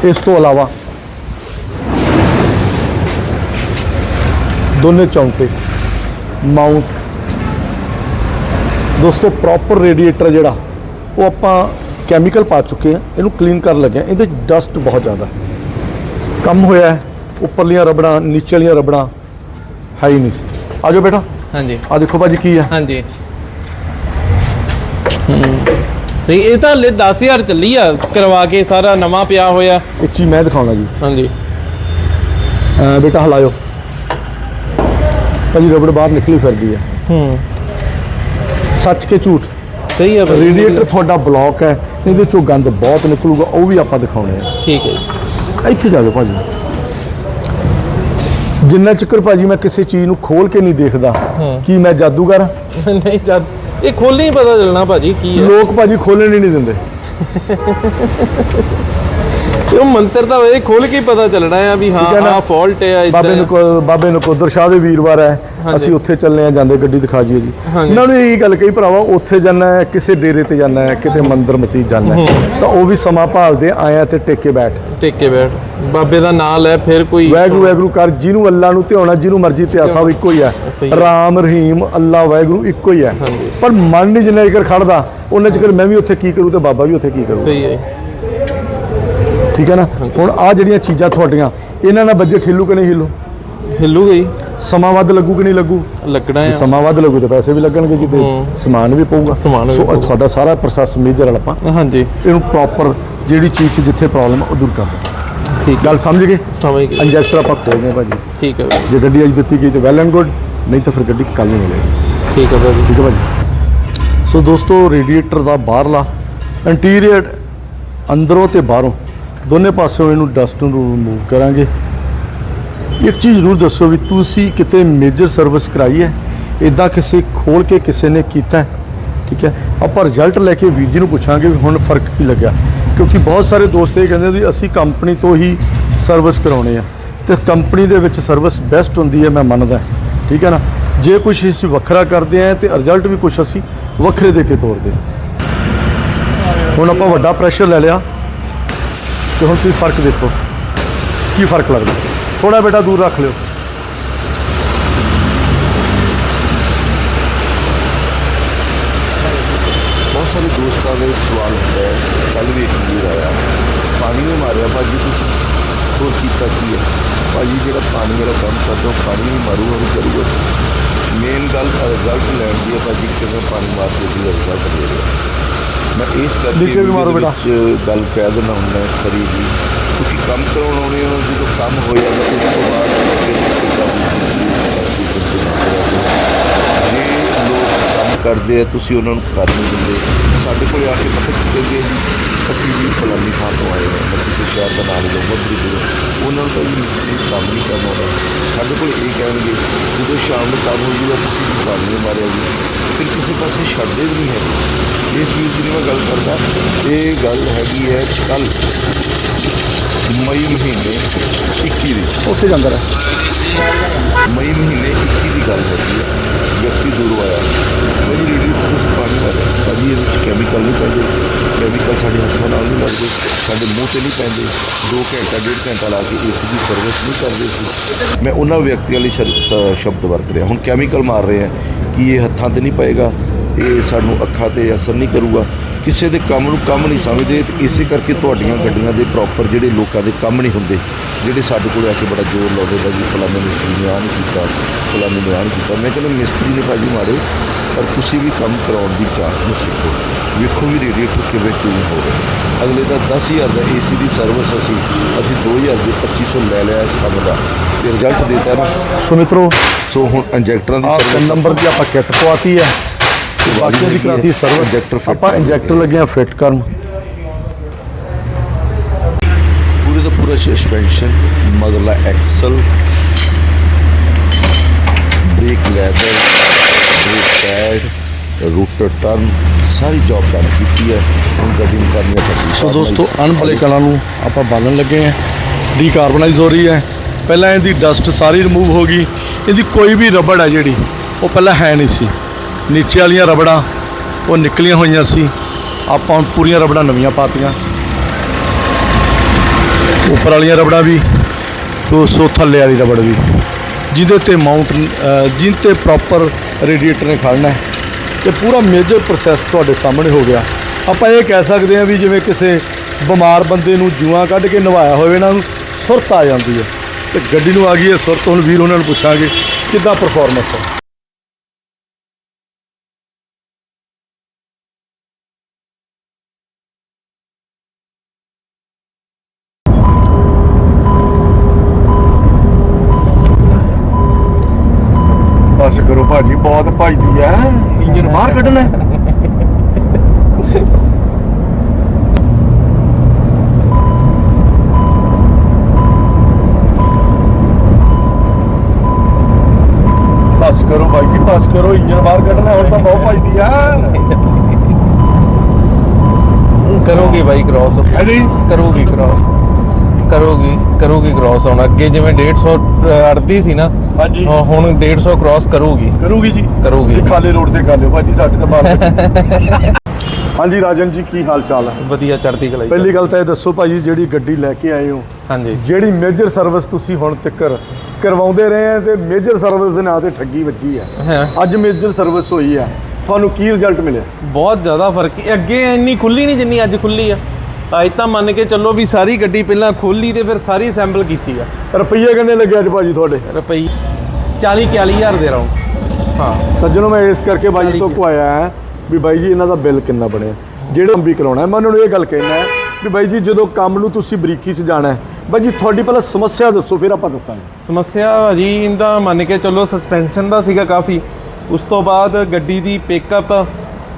ਇਸ ਤੋਂ ਇਲਾਵਾ ਦੋਨੇ ਚੌਂਕੇ ਮਾਊਂਟ ਦੋਸਤੋ ਪ੍ਰੋਪਰ ਰੇਡੀਏਟਰ ਜਿਹੜਾ ਉਹ ਆਪਾਂ ਕੈਮੀਕਲ ਪਾ ਚੁੱਕੇ ਆ। ਇਹਨੂੰ ਕਲੀਨ ਕਰਨ ਲੱਗੇ ਆ। ਇਹਦੇ ਡਸਟ ਬਹੁਤ ਜ਼ਿਆਦਾ। ਕੰਮ ਹੋਇਆ ਹੈ, ਉੱਪਰਲੀਆਂ ਰਬੜਾਂ ਨੀਚਲੀਆਂ ਰਬੜਾਂ ਹੈ ਹੀ ਨਹੀਂ ਸੀ। ਆ ਜਾਓ ਬੇਟਾ। ਹਾਂਜੀ। ਆ ਦੇਖੋ ਭਾਜੀ ਕੀ ਆ। ਹਾਂਜੀ। ਨਹੀਂ ਇਹ ਤਾਂ ਹਲੇ 10000 ਚੱਲੀ ਆ ਕਰਵਾ ਕੇ ਸਾਰਾ ਨਵਾਂ ਪਿਆ ਹੋਇਆ। ਚੀਜ਼ ਮੈਂ ਦਿਖਾਉਣਾ ਜੀ। ਹਾਂਜੀ। ਅਹ ਬੇਟਾ ਹਲਾਇਓ। ਭਾਜੀ ਰਬੜ ਬਾਹਰ ਨਿਕਲੀ ਫਿਰਦੀ ਹੈ ਹੂੰ। ਸੱਚ ਕੇ ਝੂਠ? ਸਹੀ ਆ ਭਾਜੀ। ਰੇਡੀਏਟਰ ਤੁਹਾਡਾ ਬਲੌਕ ਹੈ ਇਹਦੇ ਚੋਂ ਗੰਦ ਬਹੁਤ ਨਿਕਲੂਗਾ ਉਹ ਵੀ ਆਪਾਂ ਦਿਖਾਉਣੇ ਆ। ਠੀਕ ਹੈ ਜੀ। ਇੱਥੇ ਜਾ ਜਾਓ ਭਾਜੀ। ਜਿੰਨਾ ਚਿਕਰ ਭਾਜੀ ਮੈਂ ਕਿਸੇ ਚੀਜ਼ ਨੂੰ ਖੋਲ ਕੇ ਨਹੀਂ ਦੇਖਦਾ ਕੀ ਮੈਂ ਜਾਦੂਗਰ? ਨਹੀਂ ਜਦ ਇਹ ਖੋਲ੍ਹ ਹੀ ਪਤਾ ਚੱਲਣਾ ਭਾਜੀ ਕੀ ਹੈ। ਲੋਕ ਭਾਜੀ ਖੋਲਣ ਹੀ ਨਹੀਂ ਦਿੰਦੇ। [laughs] ਉਹ ਮੰਤਰ ਤਾਂ ਇਹ ਖੋਲ ਕੇ ਪਤਾ ਚੱਲਣਾ ਆ ਵੀ ਹਾਂ ਨਾ? ਆ ਫਾਲਟ ਹੈ ਬਾਬੇ ਇਦਾਂ ਨੂੰ ਬਾਬੇ ਨਕੋਦਰ ਸ਼ਾਹ ਦੇ ਵੀਰਵਾਰ ਹੈ। ਅਸੀਂ ਉੱਥੇ ਚੱਲਨੇ ਆ ਜਾਂਦੇ ਗੱਡੀ ਦਿਖਾ ਜੀਏ ਜੀ। ਇਹਨਾਂ ਨੂੰ ਇਹੀ ਗੱਲ ਕਹੀ ਭਰਾਵਾ ਉੱਥੇ ਜਾਣਾ ਹੈ ਕਿਸੇ ਡੇਰੇ ਤੇ ਜਾਣਾ ਹੈ ਕਿਤੇ ਮੰਦਿਰ ਮਸਜਿਦ ਜਾਣਾ ਹੈ। ਤਾਂ ਉਹ ਵੀ ਸਮਾਂ ਭਾਲਦੇ ਆਇਆ ਤੇ ਟੇਕੇ ਬੈਠ। ਟੇਕੇ ਬੈਠ। ਬਾਬੇ ਦਾ ਨਾਮ ਲੈ ਫਿਰ ਕੋਈ ਵੈਗਰੂ ਵੈਗਰੂ ਕਰ ਜਿਹਨੂੰ ਅੱਲਾ ਨੂੰ ਧਿਆਉਣਾ ਜਿਹਨੂੰ ਮਰਜ਼ੀ ਧਿਆ ਸਭ ਇੱਕੋ ਹੀ ਹੈ। ਰਾਮ ਰਹੀਮ ਅੱਲਾ ਵੈਗਰੂ ਇੱਕੋ ਹੀ ਹੈ। ਹਾਂਜੀ। ਪਰ ਮਨ ਨਹੀਂ ਜਿੰਨਾ ਚਿਰ ਖੜਦਾ ਉਹਨਾਂ ਚਿਰ ਮੈਂ ਵੀ ਉੱਥੇ ਕੀ ਕਰੂ ਤੇ ਬਾਬਾ ਵੀ ਉੱਥੇ ਕੀ ਕਰੂ ਸਹੀ ਹੈ ਠੀਕ ਹੈ ਨਾ? ਹੁਣ ਆ ਜਿਹੜੀਆਂ ਚੀਜ਼ਾਂ ਤੁਹਾਡੀਆਂ ਇਹਨਾਂ ਨਾਲ ਬੱਜੇ ਠਿੱਲੂ ਕਿ ਨਹੀਂ ਹਿੱਲੂ? ਹਿੱਲੂ ਗਈ ਸਮਾਂ ਵੱਧ ਲੱਗੂ ਕਿ ਨਹੀਂ ਲੱਗੂ? ਲੱਗਣਾ ਹੈ। ਸਮਾਂ ਵੱਧ ਲੱਗੂ ਤੇ ਪੈਸੇ ਵੀ ਲੱਗਣਗੇ ਜੀ ਤੇ ਸਮਾਨ ਵੀ ਪਊਗਾ। ਸੋ। ਤੁਹਾਡਾ ਸਾਰਾ ਪ੍ਰੋਸੈਸ ਮੇਜਰ ਵਾਲਾ ਆਪਾਂ ਹਾਂਜੀ। ਇਹਨੂੰ ਪ੍ਰੋਪਰ ਜਿਹੜੀ ਚੀਜ਼ 'ਚ ਜਿੱਥੇ ਪ੍ਰੋਬਲਮ ਉਹ ਦੂਰ ਕਰ ਦਿੰਦੇ ਠੀਕ ਗੱਲ ਸਮਝ ਗਏ? ਸਮਝ ਗਏ। ਇੰਜੈਕਟਰ ਆਪਾਂ ਖੋਲਦੇ ਹਾਂ ਭਾਜੀ। ਠੀਕ ਹੈ ਜੇ ਗੱਡੀ ਅੱਜ ਦਿੱਤੀ ਗਈ ਤੇ ਵੈਲ ਐਂਡ ਗੁੱਡ ਨਹੀਂ ਤਾਂ ਫਿਰ ਗੱਡੀ ਕੱਲ ਨੂੰ ਮਿਲੇਗੀ। ਠੀਕ ਹੈ ਭਾਜੀ। ਠੀਕ ਹੈ ਭਾਜੀ। ਸੋ ਦੋਸਤੋ ਰੇਡੀਏਟਰ ਦਾ ਬਾਹਰਲਾ ਇੰਟੀਰੀਅਰ ਅੰਦਰੋਂ ਤੇ ਬਾਹਰੋਂ ਦੋਨੇ ਪਾਸਿਓਂ ਇਹਨੂੰ ਡਸਟ ਨੂੰ ਰਿਮੂਵ ਕਰਾਂਗੇ। ਇੱਕ ਚੀਜ਼ ਜ਼ਰੂਰ ਦੱਸੋ ਵੀ ਤੁਸੀਂ ਕਿਤੇ ਮੇਜਰ ਸਰਵਿਸ ਕਰਾਈ ਹੈ? ਇਦਾਂ ਕਿਸੇ ਖੋਲ ਕੇ ਕਿਸੇ ਨੇ ਕੀਤਾ ਠੀਕ ਹੈ। ਆਪਾਂ ਰਿਜ਼ਲਟ ਲੈ ਕੇ ਵੀਰ ਜੀ ਨੂੰ ਪੁੱਛਾਂਗੇ ਵੀ ਹੁਣ ਫ਼ਰਕ ਕੀ ਲੱਗਿਆ। ਕਿਉਂਕਿ ਬਹੁਤ ਸਾਰੇ ਦੋਸਤ ਇਹ ਕਹਿੰਦੇ ਵੀ ਅਸੀਂ ਕੰਪਨੀ ਤੋਂ ਹੀ ਸਰਵਿਸ ਕਰਾਉਣੇ ਆ। ਤੇ ਕੰਪਨੀ ਦੇ ਵਿੱਚ ਸਰਵਿਸ ਬੈਸਟ ਹੁੰਦੀ ਹੈ, ਮੈਂ ਮੰਨਦਾ ਠੀਕ ਹੈ ਨਾ? ਜੇ ਕੁਝ ਅਸੀਂ ਵੱਖਰਾ ਕਰਦੇ ਆ ਤੇ ਰਿਜ਼ਲਟ ਵੀ ਕੁਝ ਅਸੀਂ ਵੱਖਰੇ ਦੇ ਕੇ ਤੋਰਦੇ ਹਾਂ। ਹੁਣ ਆਪਾਂ ਵੱਡਾ ਪ੍ਰੈਸ਼ਰ ਲੈ ਲਿਆ। ਤੇ ਹੁਣ ਤੁਸੀਂ ਫ਼ਰਕ ਦੇਖੋ। ਕੀ ਫ਼ਰਕ ਲੱਗਦਾ? ਥੋੜਾ ਬੇਟਾ ਦੂਰ ਰੱਖ ਲਿਓ। ਬਹੁਤ ਸਾਰੇ ਦੋਸਤਾਂ ਦੇ ਸਵਾਲ ਹੁੰਦਾ ਹੈ। ਕੱਲ ਵੀ ਇੱਕ ਵੀਰ ਆਇਆ। ਪਾਣੀ ਨੂੰ ਮਾਰਿਆ, ਭਾਜੀ ਤੁਸੀਂ ਹੋਰ ਕੀਤਾ ਕੀ ਹੈ ਭਾਜੀ ਜਿਹੜਾ ਪਾਣੀ ਵਾਲਾ ਕੰਮ ਕਰਦਾ ਉਹ ਪਾਣੀ ਹੀ ਮਾਰੂਗਾ ਉਹ ਕਰੂਗਾ ਮੇਨ ਗੱਲ ਤਾਂ ਰਿਜ਼ਲਟ ਲੈਣ ਦੀ ਹੈ ਭਾਜੀ ਕਿਵੇਂ ਪਾਣੀ ਮਾਰ ਕੇ ਤੁਸੀਂ ਰਿਜ਼ਲਟ ਦੇ ਰਹੇ ਮੈਂ ਇਸ ਕਰਕੇ ਮਾਰੋ video ਗੱਲ ਕਹਿ ਦਿੰਦਾ ਹੁੰਦਾ ਖਰੀ ਜੀ ਤੁਸੀਂ ਕੰਮ ਕਰਾਉਣ ਆਉਣੇ ਹੋ ਜਦੋਂ ਕੰਮ ਹੋਇਆ ਜਾਂਦਾ ਉਸ ਤੋਂ ਬਾਅਦ ਫਿਰ ਕਿੱਦਾਂ ਜੇ ਲੋਕ ਕੰਮ ਕਰਦੇ ਆ ਤੁਸੀਂ ਉਹਨਾਂ ਨੂੰ ਕਰ ਨਹੀਂ ਦਿੰਦੇ। ਸਾਡੇ ਕੋਲ ਆ ਕੇ ਪਤਾ ਕੀ ਕਹਿੰਦੇ ਆ ਜੀ ਅਸੀਂ ਵੀ ਫਲਾਨੀ ਥਾਂ ਤੋਂ ਆਏ ਹਾਂ ਮੈਂ ਕਿਸੇ ਸ਼ਹਿਰ ਦਾ ਨਾਮ ਲਓ ਬਦਰੀ ਦੂਰ ਉਹਨਾਂ ਨੂੰ ਤਾਂ ਜੀ ਮਿਸਤਰੀ ਕੰਮ ਨਹੀਂ ਕੰਮ ਆਉਂਦਾ ਸਾਡੇ ਕੋਲ ਇਹ ਕਹਿਣਗੇ ਜਦੋਂ ਸ਼ਾਮ ਨੂੰ ਕੰਮ ਹੋ ਜੂਗਾ ਤੁਸੀਂ ਪਾਣੀ ਨਹੀਂ ਮਾਰਿਆ ਜੀ। ਫਿਰ ਕਿਸੇ ਪਾਸੇ ਛੱਡਦੇ ਵੀ ਨਹੀਂ ਹੈਗੇ ਇਸ ਵੀਰ ਦੀ ਮੈਂ ਗੱਲ ਕਰਦਾ ਇਹ ਗੱਲ ਹੈਗੀ ਹੈ ਕੱਲ ਮਈ ਮਹੀਨੇ 21 ਦੀ। ਉੱਥੇ ਜਾਂਦਾ ਰਹੇ। ਮਈ ਮਹੀਨੇ 21 ਦੀ ਗੱਲ ਹੈਗੀ ਹੈ ਵਿਅਕਤੀ ਦੂਰੋਂ ਆਇਆ ਮੇਰੀ ਰੇਡੀਓ ਤੋਂ ਪਾਣੀ ਮਾਰਿਆ ਭਾਜੀ ਇਹਦੇ ਵਿੱਚ ਕੈਮੀਕਲ ਨਹੀਂ ਪੈਂਦੇ ਕੈਮੀਕਲ ਸਾਡੇ ਹੱਥਾਂ ਨਾਲ ਨਹੀਂ ਲੱਗਦੇ ਸਾਡੇ ਮੂੰਹ ਤੇ ਨਹੀਂ ਪੈਂਦੇ 2 ਘੰਟਾ ਡੇਢ ਘੰਟਾ ਲਾ ਕੇ ਇਸ ਦੀ ਸਰਵਿਸ ਨਹੀਂ ਕਰਦੇ ਸੀ ਮੈਂ ਉਹਨਾਂ ਵਿਅਕਤੀਆਂ ਲਈ ਸ਼ਰ- ਸ- ਸ਼ਬਦ ਵਰਤ ਰਿਹਾ। ਹੁਣ ਕੈਮੀਕਲ ਮਾਰ ਰਹੇ ਆ ਕਿ ਇਹ ਹੱਥਾਂ ਤੇ ਨਹੀਂ ਪਏਗਾ, ਇਹ ਸਾਨੂੰ ਅੱਖਾਂ ਤੇ ਅਸਰ ਨਹੀਂ ਕਰੂਗਾ। ਕਿਸੇ ਦੇ ਕੰਮ ਨੂੰ ਕੰਮ ਨਹੀਂ ਸਮਝਦੇ ਤੇ ਇਸੇ ਕਰਕੇ ਤੁਹਾਡੀਆਂ ਗੱਡੀਆਂ ਦੇ ਪ੍ਰੋਪਰ ਜਿਹੜੇ ਲੋਕਾਂ ਦੇ ਕੰਮ ਨਹੀਂ ਹੁੰਦੇ ਜਿਹੜੇ ਸਾਡੇ ਕੋਲ ਆ ਕੇ ਬੜਾ ਜ਼ੋਰ ਲਾਉਂਦੇ ਨੇ ਜੀ ਫਲਾਣੇ ਮਿਸਤਰੀ ਨੇ ਆਹ ਨਹੀਂ ਕੀਤਾ ਫਲਾਣੇ ਨੇ ਆਹ ਨਹੀਂ ਕੀਤਾ। ਮੈਂ ਕਹਿੰਦਾ ਮਿਸਤਰੀ ਨੇ ਭਾਜੀ ਮਾਰੇ ਪਰ ਤੁਸੀਂ ਵੀ ਕੰਮ ਕਰਾਉਣ ਦੀ ਚਾਹ ਨੂੰ ਸਿੱਖੋ ਵੇਖੋ ਵੀ ਰੇਡੀਏਟਰ ਕਿਵੇਂ ਚੇਂਜ ਹੋ ਰਿਹਾ ਅਗਲੇ ਦਾ 10000 ਦਾ ਏਸੀ ਦੀ ਸਰਵਿਸ ਅਸੀਂ ਅਸੀਂ 2000 ਦੇ 2500 ਲੈ ਲਿਆ ਇਸ ਕੰਮ ਦਾ। ਤੇ ਰਿਜ਼ਲਟ ਦੇਤਾ ਨਾ। ਸੋ ਮਿੱਤਰੋ ਸੋ ਹੁਣ ਇੰਜੈਕਟਰਾਂ ਦੀ ਸਰਵਿਸ ਨੰਬਰ ਦੀ ਆਪਾਂ ਕਿੱਟ ਪਵਾਤੀ ਹੈ। ਬਾਕੀ ਦੀ ਕਰਾਤੀ ਸਰਵਿਸ। ਇੰਜੈਕਟਰ ਫਿੱਟ ਆਪਾਂ ਇੰਜੈਕਟਰ ਲੱਗੇ ਆ ਫਿੱਟ ਕਰਨ। ਪੂਰੇ ਦਾ ਪੂਰਾ suspension ਮਗਰਲਾ axle brake leather brake pad rotor turn ਸਾਰੀ ਜੌਬ ਡਨ ਕੀਤੀ ਹੈ। ਹੁਣ ਗੱਡੀ ਨੂੰ ਕਰਨੀ ਹੈ ਸੋ ਦੋਸਤੋ ਅਣਬਲੇ ਕਲਾਂ ਨੂੰ ਆਪਾਂ ਬਾਲਣ ਲੱਗੇ ਆ ਡੀਕਾਰਬਨਾਈਜ਼ ਹੋ ਰਹੀ ਹੈ। ਪਹਿਲਾਂ ਇਹਦੀ ਡਸਟ ਸਾਰੀ ਰਿਮੂਵ ਹੋ ਗਈ। ਇਹਦੀ ਕੋਈ ਵੀ ਰਬੜ ਹੈ ਜਿਹੜੀ ਉਹ ਪਹਿਲਾਂ ਹੈ ਨਹੀਂ ਸੀ। ਨੀਚੇ ਵਾਲੀਆਂ ਰਬੜਾਂ, ਉਹ ਨਿਕਲੀਆਂ ਹੋਈਆਂ ਸੀ। ਆਪਾਂ ਹੁਣ ਪੂਰੀਆਂ ਰਬੜਾਂ ਨਵੀਆਂ ਪਾਤੀਆਂ। ਉੱਪਰ ਵਾਲੀਆਂ ਰਬੜਾਂ ਵੀ, ਤੋਂ ਸੋ ਥੱਲੇ ਵਾਲੀ ਰਬੜ ਵੀ। ਜਿਹਦੇ ਤੇ ਮਾਊਂਟ ਜਿਹਦੇ ਤੇ ਪ੍ਰੋਪਰ ਰੇਡੀਏਟਰ ਨੇ ਖੜਨਾ ਹੈ। ਤੇ ਪੂਰਾ ਮੇਜਰ ਪ੍ਰੋਸੈਸ ਤੁਹਾਡੇ ਸਾਹਮਣੇ ਹੋ ਗਿਆ। ਆਪਾਂ ਇਹ ਕਹਿ ਸਕਦੇ ਹਾਂ ਵੀ ਜਿਵੇਂ ਕਿਸੇ ਬਿਮਾਰ ਬੰਦੇ ਨੂੰ ਜੂਆਂ ਕੱਢ ਕੇ ਨਵਾਇਆ ਹੋਵੇ ਇਹਨਾਂ ਨੂੰ, ਸੁਰਤ ਆ ਜਾਂਦੀ ਹੈ। ਤੇ ਗੱਡੀ ਨੂੰ ਆ ਗਈ ਹੈ, ਸੁਰਤ। ਹੁਣ ਵੀਰ ਉਹਨਾਂ ਨੂੰ ਪੁੱਛਾਂਗੇ, ਕਿੱਦਾਂ ਪਰਫਾਰਮੈਂਸ ਹੈ? ਭਾਜੀ ਬਹੁਤ ਭਜਦੀ ਐ ਇੰਜਨ ਬਾਹਰ ਕੱਢਣਾ। ਬਸ ਕਰੋ ਭਾਈ ਜੀ ਬਸ ਕਰੋ ਇੰਜਨ ਬਾਹਰ ਕੱਢਣਾ ਹੁਣ ਤਾਂ ਬਹੁਤ ਭਜਦੀ ਐ ਕਰੋਗੀ ਬਾਈ ਕ੍ਰਾਸ ਕਰੋਗੀ ਕ੍ਰਾਸ ਕਰੋਗੀ ਕਰੋਗੀ ਕ੍ਰਾਸ ਹੁਣ। ਅੱਗੇ ਜਿਵੇਂ 150 ਅੜਦੀ ਸੀ ਨਾ ਹਾਂਜੀ। ਹਾਂ, ਹੁਣ 150 ਕ੍ਰਾਸ ਕਰੂਗੀ। ਕਰੂਗੀ ਜੀ। ਕਰੂਗੀ। ਤੁਸੀਂ ਖਾਲੇ ਰੋਡ ਤੇ ਕਰ ਲਿਓ ਭਾਜੀ ਸਾਡੇ ਤਾਂ ਬਾਹਰ [laughs] ਹਾਂਜੀ ਰਾਜਨ ਜੀ ਕੀ ਹਾਲ ਚਾਲ ਹੈ ਵਧੀਆ ਚੜ੍ਹਦੀ ਕਲਾ ਜੀ। ਪਹਿਲੀ ਗੱਲ ਤਾਂ ਇਹ ਦੱਸੋ ਭਾਜੀ ਜਿਹੜੀ ਗੱਡੀ ਲੈ ਕੇ ਆਏ ਹੋ ਹਾਂਜੀ। ਜਿਹੜੀ ਮੇਜਰ ਸਰਵਿਸ ਤੁਸੀਂ ਹੁਣ ਤੱਕ ਕਰਵਾਉਂਦੇ ਰਹੇ ਆ ਤੇ ਮੇਜਰ ਸਰਵਿਸ ਦੇ ਨਾਂ ਤੇ ਠੱਗੀ ਵੱਜੀ ਹਾਂ। ਅੱਜ ਮੇਜਰ ਸਰਵਿਸ ਹੋਈ ਹੈ ਤੁਹਾਨੂੰ ਕੀ ਰਿਜ਼ਲਟ ਮਿਲਿਆ? ਬਹੁਤ ਜ਼ਿਆਦਾ ਫ਼ਰਕ ਹੈ। ਅੱਗੇ ਇੰਨੀ ਖੁੱਲੀ ਨਹੀਂ ਜਿੰਨੀ ਅੱਜ ਖੁੱਲੀ ਆ। ਅੱਜ ਤਾਂ ਮੰਨ ਕੇ ਚੱਲੋ ਵੀ ਸਾਰੀ ਗੱਡੀ ਪਹਿਲਾਂ ਖੋਲੀ ਤੇ ਫਿਰ ਸਾਰੀ ਅਸੈਂਬਲ ਕੀਤੀ ਆ। ਰੁਪਈਏ ਕਿੰਨੇ ਲੱਗੇ ਅੱਜ ਭਾਜੀ ਤੁਹਾਡੇ? ਰੁਪਈ 40 41000 ਦੇ ਰਹਾ ਹਾਂ। ਸੱਜਣੋ ਮੈਂ ਇਸ ਕਰਕੇ ਬਾਈ ਤੋਂ ਕਵਾਇਆ ਹੈ ਵੀ ਬਾਈ ਜੀ ਇਹਨਾਂ ਦਾ ਬਿੱਲ ਕਿੰਨਾ ਬਣਿਆ? ਜਿਹੜਾ ਵੀ ਕਰਾਉਣਾ ਹੈ। ਮੈਂ ਉਹਨਾਂ ਨੂੰ ਇਹ ਗੱਲ ਕਹਿਣਾ ਹੈ ਵੀ ਬਾਈ ਜੀ ਜਦੋਂ ਕੰਮ ਨੂੰ ਤੁਸੀਂ ਬਰੀਕੀ 'ਚ ਜਾਣਾ ਹੈ ਬਾਈ ਜੀ ਤੁਹਾਡੀ ਪਹਿਲਾਂ ਸਮੱਸਿਆ ਦੱਸੋ ਫਿਰ ਆਪਾਂ ਦੱਸਾਂਗੇ। ਸਮੱਸਿਆ ਜੀ ਇਹਦਾ ਮੰਨ ਕੇ ਚੱਲੋ ਸਸਪੈਂਸ਼ਨ ਦਾ ਸੀਗਾ ਕਾਫੀ। ਉਸ ਤੋਂ ਬਾਅਦ ਗੱਡੀ ਦੀ ਪਿਕਅਪ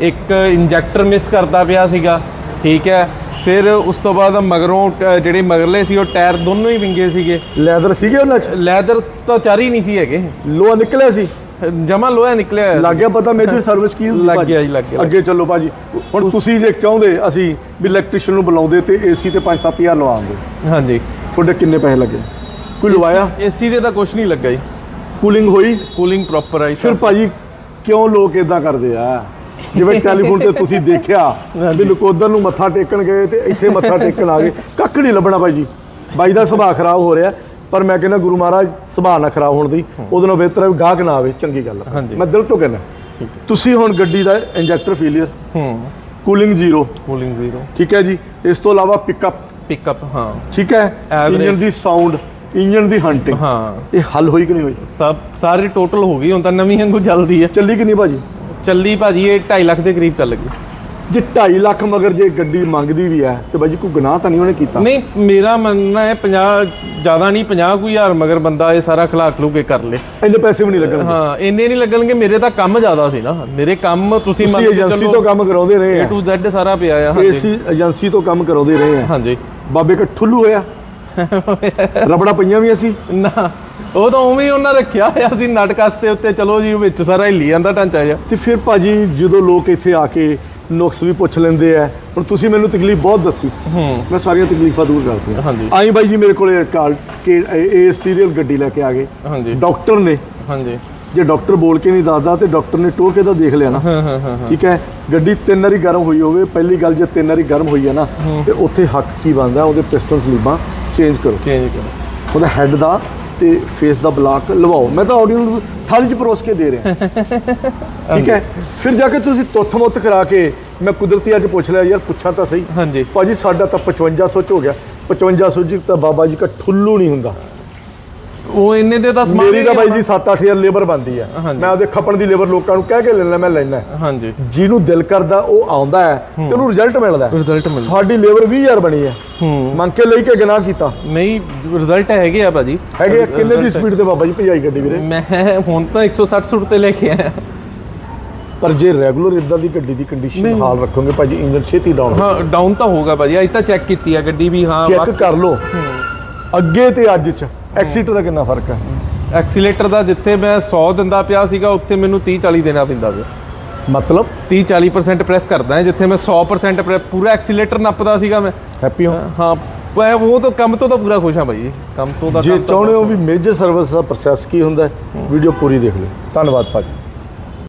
ਇੱਕ ਇੰਜੈਕਟਰ ਮਿਸ ਕਰਦਾ ਪਿਆ ਸੀਗਾ। ਠੀਕ ਹੈ। ਫਿਰ ਉਸ ਤੋਂ ਬਾਅਦ ਮਗਰੋਂ ਜਿਹੜੇ ਮਗਰਲੇ ਸੀ ਉਹ ਟਾਇਰ ਦੋਨੋਂ ਹੀ ਵਿੰਗੇ ਸੀਗੇ। ਲੈਦਰ ਸੀਗੇ ਉਹਨਾਂ 'ਚ? ਲੈਦਰ ਤਾਂ ਚਾਰ ਹੀ ਨਹੀਂ ਸੀ ਹੈਗੇ। ਲੋਹਾ ਨਿਕਲਿਆ ਸੀ? ਜਮਾ ਲੋਹਾ ਨਿਕਲਿਆ ਲੱਗ ਗਿਆ ਪਤਾ ਮੇਜਰ ਸਰਵਿਸ ਕੀ ਲੱਗ? ਗਿਆ ਜੀ, ਲੱਗ ਗਿਆ। ਅੱਗੇ ਚੱਲੋ ਭਾਜੀ। ਹੁਣ ਤੁਸੀਂ ਜੇ ਚਾਹੁੰਦੇ ਅਸੀਂ ਵੀ ਇਲੈਕਟ੍ਰੀਸ਼ੀਅਨ ਨੂੰ ਬੁਲਾਉਂਦੇ ਤੇ ਏਸੀ ਤੇ 5-7000 ਲਵਾਉਂਦੇ। ਹਾਂਜੀ। ਤੁਹਾਡੇ ਕਿੰਨੇ ਪੈਸੇ ਲੱਗੇ? ਕੋਈ ਲਵਾਇਆ? ਏਸੀ ਦੇ ਤਾਂ ਕੁਝ ਨਹੀਂ ਲੱਗਾ ਜੀ। ਕੂਲਿੰਗ ਹੋਈ? ਕੂਲਿੰਗ ਪ੍ਰੋਪਰ ਆਈ ਫਿਰ ਭਾਜੀ ਕਿਉਂ ਲੋਕ ਇਦਾਂ ਕਰਦੇ ਆ? ਜਿਵੇਂ ਟੈਲੀਫੋਨ ਤੇ ਤੁਸੀਂ ਦੇਖਿਆ ਵੀ ਨਕੋਦਰ ਨੂੰ ਮੱਥਾ ਟੇਕਣ ਗਏ ਤੇ ਇੱਥੇ ਮੱਥਾ ਟੇਕਣ ਆ ਗਏ। ਕੱਖ ਨਹੀਂ ਲੱਭਣਾ ਬਾਈ ਜੀ। ਬਾਈ ਦਾ ਸੁਭਾਅ ਖਰਾਬ ਹੋ ਰਿਹਾ ਪਰ ਮੈਂ ਕਹਿੰਦਾ ਗੁਰੂ ਮਹਾਰਾਜ ਸੁਭਾਅ ਨਾ ਖਰਾਬ ਹੋਣ ਦੀ। ਉਹਦੇ ਨਾਲ ਬਿਹਤਰ ਹੈ ਗਾਹਕ ਨਾ ਆਵੇ ਚੰਗੀ ਗੱਲ ਹੈ। ਮੈਂ ਦਿਲ ਤੋਂ ਕਹਿੰਦਾ ਤੁਸੀਂ ਹੁਣ ਗੱਡੀ ਦਾ ਇੰਜੈਕਟਰ ਫੇਲਿਅਰ ਹੂੰ। Cooling zero. Cooling zero. ਠੀਕ ਹੈ ਜੀ। ਇਸ ਤੋਂ ਇਲਾਵਾ ਪਿਕਅਪ ਪਿਕਅਪ ਹਾਂ। ਠੀਕ ਹੈ। ਇੰਜਨ ਦੀ ਸਾਊਂਡ ਇੰਜਨ ਦੀ ਹੰਟਿੰਗ ਹਾਂ। ਇਹ ਹੱਲ ਹੋਈ ਕਿ ਨਹੀਂ ਹੋਈ? ਸਭ ਸਾਰੀ ਟੋਟਲ ਹੋ ਗਈ ਹੁਣ ਤਾਂ ਨਵੀਂ ਵਾਂਗੂ ਚੱਲਦੀ ਹੈ। ਚੱਲੀ ਕਿ ਨਹੀਂ ਭਾਜੀ ਚੱਲੀ ਭਾਜੀ ਇਹ 2.5 ਲੱਖ ਦੇ ਕਰੀਬ ਚੱਲ ਗਈ। ਜੇ 2.5 ਲੱਖ ਮਗਰ ਜੇ ਗੱਡੀ ਮੰਗਦੀ ਵੀ ਹੈ ਤੇ ਬਾਜੀ ਕੋਈ ਗੁਨਾਹ ਤਾਂ ਨਹੀਂ ਉਹਨੇ ਕੀਤਾ? ਨਹੀਂ ਮੇਰਾ ਮੰਨਣਾ ਹੈ 50 ਜ਼ਿਆਦਾ ਨਹੀਂ 50 ਕੋਈ ਹਜ਼ਾਰ ਮਗਰ ਬੰਦਾ ਇਹ ਸਾਰਾ ਖਲਾ ਖਲੂ ਕੇ ਕਰ ਲੇ। ਇੰਨੇ ਪੈਸੇ ਵੀ ਨਹੀਂ ਲੱਗਣਗੇ। ਹਾਂ ਇੰਨੇ ਨਹੀਂ ਲੱਗਣਗੇ ਮੇਰੇ ਤਾਂ ਕੰਮ ਜ਼ਿਆਦਾ ਸੀ ਨਾ। ਮੇਰੇ ਕੰਮ ਤੁਸੀਂ ਮੰਨ ਕੇ ਏਜੰਸੀ ਤੋਂ ਕੰਮ ਕਰਾਉਂਦੇ ਰਹੇ A ਆ। To Z ਸਾਰਾ ਪਿਆ ਆ ਹਾਂਜੀ। ਏਸੀ ਏਜੰਸੀ ਤੋਂ ਕੰਮ ਕਰਾਉਂਦੇ ਰਹੇ ਆ। ਹਾਂਜੀ। ਬਾਬੇ ਕਾ ਠੁੱਲੂ ਹੋਇਆ। ਰਬੜਾ ਪਈਆਂ ਵੀ ਅਸੀਂ? ਨਾ ਉਹ ਤਾਂ ਉਵੇਂ ਹੀ ਉਹਨਾਂ ਰੱਖਿਆ ਹੋਇਆ ਸੀ ਨਟਕਸਤੇ ਉੱਤੇ ਚਲੋ ਜੀ ਵਿੱਚ ਸਾਰਾ ਹਿੱਲੀ ਜਾਂਦਾ ਢਾਂਚਾ ਜਿਹਾ। ਤੇ ਫਿਰ ਭਾਜੀ ਜਦੋਂ ਲੋਕ ਇੱਥੇ ਆ ਕੇ ਨੁਕਸ ਵੀ ਪੁੱਛ ਲੈਂਦੇ ਆ ਹੁਣ ਤੁਸੀਂ ਮੈਨੂੰ ਤਕਲੀਫ ਬਹੁਤ ਦੱਸੀ। ਮੈਂ ਸਾਰੀਆਂ ਤਕਲੀਫਾਂ ਦੂਰ ਕਰਤੀਆਂ ਹਾਂਜੀ। ਆਈ ਬਾਈ ਜੀ ਮੇਰੇ ਕੋਲੇ ਕਾਲ ਕੇ ਇਹ ਸਟੀਰੀਅਲ ਗੱਡੀ ਲੈ ਕੇ ਆ ਗਏ। ਹਾਂਜੀ। ਡਾਕਟਰ ਨੇ। ਹਾਂਜੀ। ਜੇ ਡਾਕਟਰ ਬੋਲ ਕੇ ਨਹੀਂ ਦੱਸਦਾ ਤੇ ਡਾਕਟਰ ਨੇ ਟੋਕ ਕੇ ਤਾਂ ਦੇਖ ਲਿਆ ਨਾ। ਠੀਕ ਹੈ? ਗੱਡੀ ਤਿੰਨ ਵਾਰੀ ਗਰਮ ਹੋਈ ਹੋਵੇ ਪਹਿਲੀ ਗੱਲ ਜੇ ਤਿੰਨ ਵਾਰੀ ਗਰਮ ਹੋਈ ਹੈ ਨਾ ਤੇ ਉੱਥੇ ਹੱਕ ਕੀ ਬਣਦਾ ਉਹਦੇ ਪਿਸਟਨ ਸਲੀਬਾਂ। ਚੇਂਜ ਕਰੋ। ਚੇਂਜ ਕਰੋ। ਉਹਦਾ ਹੈੱਡ ਦਾ ਤੇ ਫੇਸ ਦਾ ਬਲਾਕ ਲਵਾਓ। ਮੈਂ ਤਾਂ ਆਡੀਓ ਨੂੰ ਥਾਲੀ 'ਚ ਪਰੋਸ ਕੇ ਦੇ ਰਿਹਾ। ਠੀਕ ਹੈ? ਫਿਰ ਜਾ ਕੇ ਤੁਸੀਂ ਤੁੱਥ ਮੁੱਤ ਕਰਾ ਕੇ ਮੈਂ ਕੁਦਰਤੀ ਅੱਜ ਪੁੱਛ ਲਿਆ ਯਾਰ ਪੁੱਛਾਂ ਤਾਂ ਸਹੀ। ਹਾਂਜੀ। ਭਾਜੀ ਸਾਡਾ ਤਾਂ 5500 ਚ ਹੋ ਗਿਆ। 5500 ਜੀ ਤਾਂ ਬਾਬਾ ਜੀ ਦਾ ਠੁੱਲੂ ਨਹੀਂ ਹੁੰਦਾ। ਉਹ ਇੰਨੇ ਦੇ ਤਾਂ ਸਮਾਨ ਮੇਰੀ ਤਾਂ ਬਾਈ ਜੀ 7-8000 ਲੇਬਰ ਬੰਦੀ ਹਾਂਜੀ। ਮੈਂ ਉਹਦੇ ਖੱਪਣ ਦੀ ਲੇਬਰ ਲੋਕਾਂ ਨੂੰ ਕਹਿ ਕੇ ਲੈਣਾ ਮੈਂ ਲੈਣਾ ਹਾਂਜੀ। ਜਿਹਨੂੰ ਦਿਲ ਕਰਦਾ ਉਹ ਆਉਂਦਾ ਹੈ ਤੇ ਉਹਨੂੰ ਰਿਜ਼ਲਟ ਮਿਲਦਾ ਹੈ। ਰਿਜ਼ਲਟ ਮਿਲ ਤੁਹਾਡੀ ਲੇਬਰ 20000 ਬਣੀ ਹੈ। ਮੰਗ ਕੇ ਲਈ ਕੇ ਗੁਨਾਹ ਕੀਤਾ। ਨਹੀਂ ਰਿਜ਼ਲਟ ਹੈਗੇ ਆ ਭਾਜੀ। ਹੈਗੇ ਆ, ਕਿੰਨੇ ਦੀ ਸਪੀਡ ਤੇ ਬਾਬਾ ਜੀ ਭਜਾਈ ਗੱਡੀ ਵੀਰੇ? ਮੈਂ ਹੁਣ ਤਾਂ 160 ਸੁੱਟ ਤੇ ਲੈ ਕੇ ਆਇਆ। ਪਰ ਜੇ ਰੈਗੂਲਰ ਇਦਾਂ ਦੀ ਗੱਡੀ ਦੀ ਕੰਡੀਸ਼ਨ ਹਾਲ ਰੱਖੋਗੇ ਭਾਜੀ ਇੰਜਨ ਛੇਤੀ ਡਾਊਨ ਹਾਂ ਡਾਊਨ ਤਾਂ ਹੋਗਾ ਭਾਜੀ। ਅੱਜ ਤਾਂ ਚੈੱਕ ਕੀਤੀ ਆ ਗੱਡੀ ਵੀ ਹਾਂ ਚੈੱਕ ਕਰ ਲਓ। ਅੱਗੇ ਤੇ ਅੱਜ ਚ। ਐਕਸੀਟਰ ਦਾ ਕਿੰਨਾ ਫ਼ਰਕ ਹੈ? ਐਕਸੀਲੇਟਰ ਦਾ ਜਿੱਥੇ ਮੈਂ 100 ਦਿੰਦਾ ਪਿਆ ਸੀਗਾ ਉੱਥੇ ਮੈਨੂੰ 30 40 ਦੇਣਾ ਪੈਂਦਾ ਪਿਆ ਮਤਲਬ? 30 40% ਪ੍ਰੈਸ ਕਰਦਾ ਹਾਂ ਜਿੱਥੇ ਮੈਂ 100% ਪ੍ਰੈ- ਐਕਸੀਲੇਟਰ ਨੱਪਦਾ ਸੀਗਾ ਮੈਂ। ਹੈਪੀ ਹੋ? ਹਾਂ ਮੈਂ ਉਹ ਤਾਂ ਕੰਮ ਤੋਂ ਤਾਂ ਪੂਰਾ ਖੁਸ਼ ਹਾਂ ਭਾਈ ਕੰਮ ਤੋਂ ਤਾਂ ਜੇ ਚਾਹੁੰਦੇ ਹੋ ਵੀ ਮੇਜਰ ਸਰਵਿਸ ਦਾ ਪ੍ਰੋਸੈਸ ਕੀ ਹੁੰਦਾ ਹੈ ਵੀਡੀਓ ਪੂਰੀ ਦੇਖ ਲਓ। ਧੰਨਵਾਦ ਭਾਜੀ।